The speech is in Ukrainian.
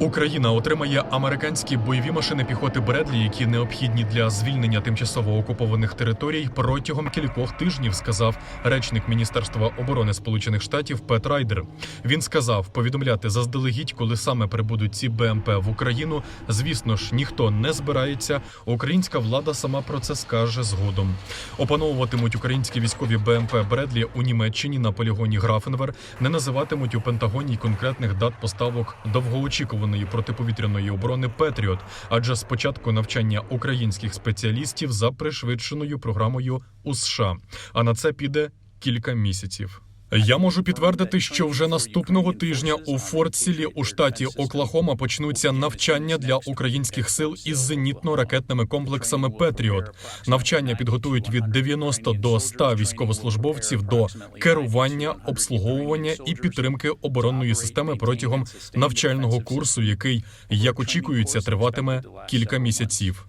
Україна отримає американські бойові машини піхоти Бредлі, які необхідні для звільнення тимчасово окупованих територій протягом кількох тижнів, сказав речник Міністерства оборони Сполучених Штатів Пет Райдер. Він сказав, повідомляти заздалегідь, коли саме прибудуть ці БМП в Україну. Звісно ж, ніхто не збирається. Українська влада сама про це скаже згодом. Опановуватимуть українські військові БМП Бредлі у Німеччині на полігоні Графенвер. Не називатимуть у Пентагоні конкретних дат поставок довгоочікуваної протиповітряної оборони Петріот, адже спочатку навчання українських спеціалістів за пришвидшеною програмою у США. А на це піде кілька місяців. Я можу підтвердити, що вже наступного тижня у Фортсілі у штаті Оклахома почнуться навчання для українських сил із зенітно-ракетними комплексами Петріот. Навчання підготують від 90 до 100 військовослужбовців до керування, обслуговування і підтримки оборонної системи протягом навчального курсу, який, як очікується, триватиме кілька місяців.